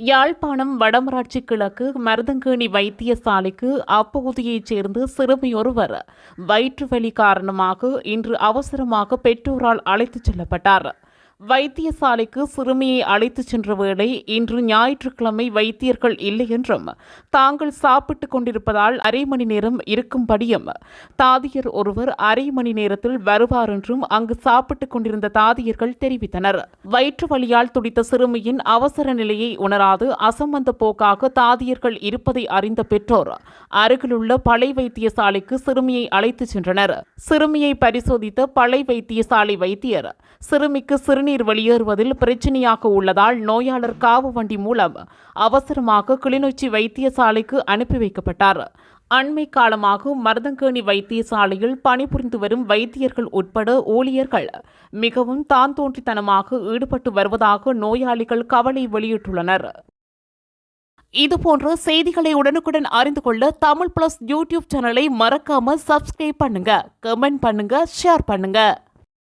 யாழ்ப்பாணம் வடமராட்சி கிழக்கு மருதங்கேணி வைத்தியசாலைக்கு அப்பகுதியைச் சேர்ந்த சிறுமியொருவர் வயிற்று வலி காரணமாக இன்று அவசரமாக பெற்றோரால் அழைத்துச் செல்லப்பட்டார். வைத்தியசாலைக்கு சிறுமியை அழைத்துச் சென்ற வேளை இன்று ஞாயிற்றுக்கிழமை வைத்தியர்கள் இல்லை என்றும் தாங்கள் சாப்பிட்டுக் கொண்டிருப்பதால் அரை மணி நேரம் இருக்கும்படியும் தாதியர் ஒருவர் அரை மணி நேரத்தில் வருவார் என்றும் அங்கு சாப்பிட்டுக் கொண்டிருந்த தாதியர்கள் தெரிவித்தனர். வயிற்று வழியால் துடித்த சிறுமியின் அவசர நிலையை உணராது அசம்பந்த போக்காக தாதியர்கள் இருப்பதை அறிந்த பெற்றோர் அருகிலுள்ள பழை வைத்தியசாலைக்கு சிறுமியை அழைத்துச் சென்றனர். சிறுமியை பரிசோதித்த பழை வைத்தியசாலை வைத்தியர் சிறுமிக்கு சிறுநீர் வெளியேறுவதில் பிரச்சனையாக உள்ளதால் நோயாளர் காவு வண்டி மூலம் அவசரமாக கிளிநொச்சி வைத்தியசாலைக்கு அனுப்பி வைக்கப்பட்டார். அண்மை காலமாக மருதங்கேணி வைத்தியசாலையில் பணிபுரிந்து வரும் வைத்தியர்கள் உட்பட ஊழியர்கள் மிகவும் தான் தோன்றித்தனமாக ஈடுபட்டு வருவதாக நோயாளிகள் கவலை வெளியிட்டுள்ளனர். இதுபோன்ற செய்திகளை உடனுக்குடன் அறிந்து கொள்ள தமிழ் பிளஸ் யூடியூப் சேனலை மறக்காம சப்ஸ்கிரைப் பண்ணுங்க கமெண்ட் பண்ணுங்க ஷேர் பண்ணுங்க.